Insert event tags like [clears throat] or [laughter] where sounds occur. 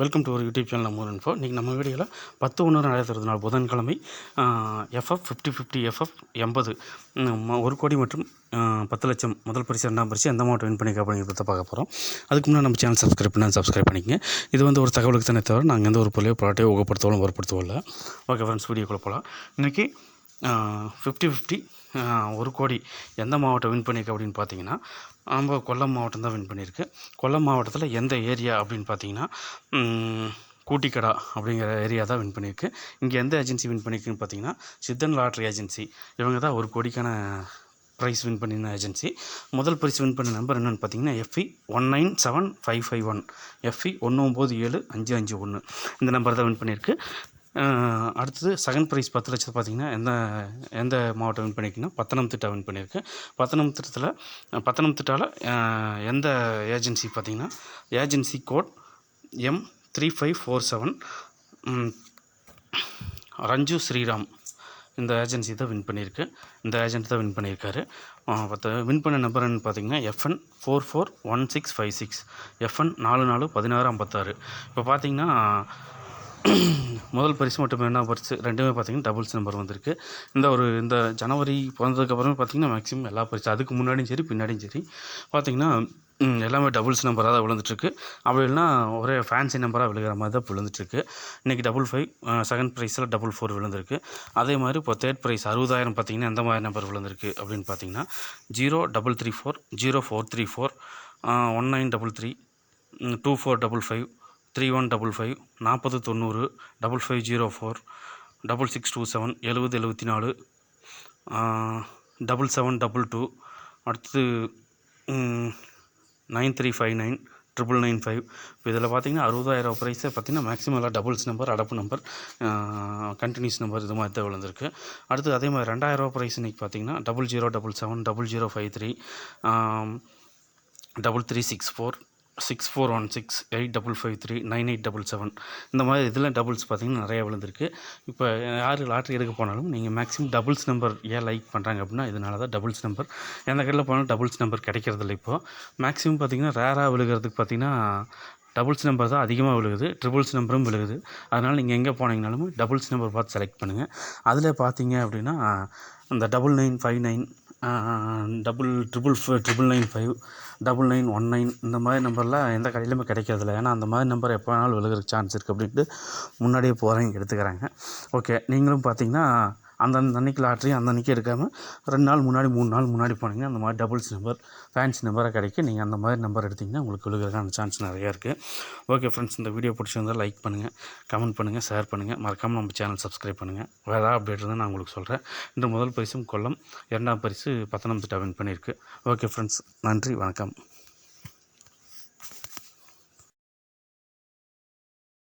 Welcome to ஒரு YouTube channel நம்ம info இன்றைக்கி நம்ம வீடியோவில் பத்து ஒன்று ரெண்டாயிரத்தி இருபத்தி புதன்கிழமை எஃப்எஃப் ஃபிஃப்டி ஃபிஃப்டி எஃப்எஃப் எண்பது ஒரு கோடி மற்றும் பத்து லட்சம் முதல் பரிசு ரெண்டாம் பரிசு எந்த மாவட்டம் வின் பண்ணிக்க அப்படிங்கிறத பற்றி பார்க்க போகிறோம் அதுக்கு முன்னாடி நம்ம சேனல் சப்ஸ்கிரைப் பண்ணால் சப்ஸ்கிரைப் பண்ணிக்கங்க. இது வந்து ஒரு தகவலுக்கு தானே தவிர நாங்கள் எந்த ஒரு பொருளையோ ப்ராடக்டையோ ஊக்கப்படுத்தவோ வற்படுத்தவோ இல்லை. ஓகே ஃப்ரெண்ட்ஸ் வீடியோக்குள்ளே போகலாம் இன்றைக்கி ஃபிஃப்டி ஃபிஃப்டி ஒரு கோடி எந்த மாவட்டம் வின் பண்ணியிருக்கு அப்படின்னு பார்த்தீங்கன்னா நம்ம கொல்லம் மாவட்டம் தான் வின் பண்ணியிருக்கு. கொல்லம் மாவட்டத்தில் எந்த ஏரியா அப்படின்னு பார்த்தீங்கன்னா கூட்டிக்கடா அப்படிங்கிற ஏரியா தான் வின் பண்ணியிருக்கு. இங்கே எந்த ஏஜென்சி வின் பண்ணியிருக்குன்னு பார்த்தீங்கன்னா சித்தன் லாட்ரி ஏஜென்சி இவங்க தான் ஒரு கோடிக்கான ப்ரைஸ் வின் பண்ணின ஏஜென்சி முதல் பரிசு வின் பண்ண நம்பர் என்னென்னு பார்த்தீங்கன்னா FE one nine seven five five one FE ஒன்று ஒம்பது ஏழு அஞ்சு அஞ்சு ஒன்று இந்த நம்பர் தான் வின் பண்ணியிருக்கு. அடுத்தது செகண்ட் ப்ரைஸ் பத்து லட்சத்து பார்த்தீங்கன்னா எந்த எந்த மாவட்டம் வின் பண்ணியிருக்குன்னா பத்தனம்திட்டா வின் பண்ணியிருக்கு. பத்தனம்திட்டத்தில் பத்தனம்திட்டாவில் எந்த ஏஜென்சி பார்த்தீங்கன்னா agency code M three five four seven Ranju Sreeram இந்த ஏஜென்சி தான் வின் பண்ணியிருக்கு. இந்த ஏஜென்ட் தான் வின் பண்ணியிருக்காரு. பத்து வின் பண்ண நம்பர்னு பார்த்தீங்கன்னா FN four four one six five six FN நாலு நாலு பதினாறு ஐம்பத்தாறு. இப்போ பார்த்தீங்கன்னா [clears throat] முதல் பரிசு மற்றும் என்ன பரிசு? ரெண்டுமே பார்த்தீங்கன்னா டபுள்ஸ் நம்பர் வந்திருக்கு. இந்த ஒரு இந்த ஜனவரி பிறந்ததுக்கப்புறமே பார்த்தீங்கன்னா மேக்ஸிமம் எல்லா பரிசு அதுக்கு முன்னாடியும் சரி பின்னாடியும் சரி. பார்த்தீங்கன்னா எல்லாமே டபுள்ஸ் நம்பராக தான் விழுந்துட்டுருக்கு. அப்படி இல்லைன்னா ஒரே ஃபேன்சி நம்பராக விழுகிற மாதிரி தான் விழுந்துட்டுருக்கு. இன்றைக்கி டபுள் ஃபைவ் செகண்ட் ப்ரைஸில் டபுள் ஃபோர் விழுந்திருக்கு. அதே மாதிரி இப்போ தேர்ட் ப்ரைஸ் அறுபதாயிரம் பார்த்தீங்கன்னா எந்த மாதிரி நம்பர் விழுந்திருக்கு அப்படின்னு பார்த்தீங்கன்னா zero double three four zero four three four one nine double three two four double five three one double five நாற்பது தொண்ணூறு double five zero four double six two seven எழுபது எழுபத்தி நாலு டபுள் செவன் டபுள் டூ அடுத்து nine three five nine triple nine five இப்போ இதில் பார்த்தீங்கன்னா அறுபதாயிரம் ப்ரைஸை பார்த்தீங்கன்னா மேக்ஸிமம் எல்லாம் டபுள்ஸ் நம்பர் அடப்பு நம்பர் கண்டினியூஸ் நம்பர் இது மாதிரி தான் விழுந்திருக்கு. அடுத்து அதே மாதிரி ரெண்டாயிரரூவா ப்ரைஸ் இன்றைக்கி பார்த்தீங்கன்னா double zero double seven double zero five three double three six four six four one six eight double five three nine eight double seven இந்த மாதிரி இதில் டபுள்ஸ் பார்த்தீங்கன்னா நிறையா விழுந்திருக்கு. இப்போ யார் லாட்ரி எடுக்க போனாலும் நீங்கள் மேக்ஸிமம் டபுள்ஸ் நம்பர் ஏன் லைக் பண்ணுறாங்க அப்படின்னா இதனால தான் டபுள்ஸ் நம்பர் எந்த கடையில் போனாலும் டபுள்ஸ் நம்பர் கிடைக்கிறதில்ல இப்போது மேக்ஸிமம் பார்த்தீங்கன்னா ரேராக விழுகிறதுக்கு பார்த்தீங்கன்னா டபுள்ஸ் நம்பர் தான் அதிகமாக விழுகுது. ட்ரிபிள்ஸ் நம்பரும் விழுகுது. அதனால் நீங்கள் எங்கே போனீங்கனாலும் டபுள்ஸ் நம்பர் பார்த்து செலக்ட் பண்ணுங்கள் அதில் பார்த்தீங்க அப்படின்னா இந்த double nine five nine double triple triple nine five double nine one nine இந்த மாதிரி நம்பர்லாம் எந்த கடையிலுமே கிடைக்கிறதில்ல. ஏன்னா அந்த மாதிரி நம்பர் எப்போ வேணாலும் விழுகிறதுக்கு சான்ஸ் இருக்குது அப்படின்ட்டு முன்னாடியே போகிறவங்க எடுத்துக்கிறாங்க. ஓகே நீங்களும் பார்த்தீங்கன்னா அந்தந்த அன்றைக்கி லாட்ரி அந்த அன்றைக்கி எடுக்காமல் ரெண்டு நாள் முன்னாடி மூணு நாள் முன்னாடி போனீங்கன்னா அந்த மாதிரி டபுள்ஸ் நம்பர் ஃபேன்சி நம்பராக கிடைக்கும். நீங்கள் அந்த மாதிரி நம்பர் எடுத்திங்கன்னா உங்களுக்கு விழுகிறதுக்கான சான்ஸ் நிறையா இருக்குது ஓகே ஃப்ரெண்ட்ஸ் இந்த வீடியோ பிடிச்சிருந்தால் லைக் பண்ணுங்கள் கமெண்ட் பண்ணுங்கள் ஷேர் பண்ணுங்கள் மறக்காமல் நம்ம சேனல் சப்ஸ்கிரைப் பண்ணுங்கள் வேறு ஏதாவது அப்டேட் இருந்தால் நான் உங்களுக்கு சொல்கிறேன் இன்று முதல் பரிசும் கொல்லம் இரண்டாம் பரிசு பத்தனம்திட்டா வின் பண்ணியிருக்கு. ஓகே ஃப்ரெண்ட்ஸ் நன்றி வணக்கம்.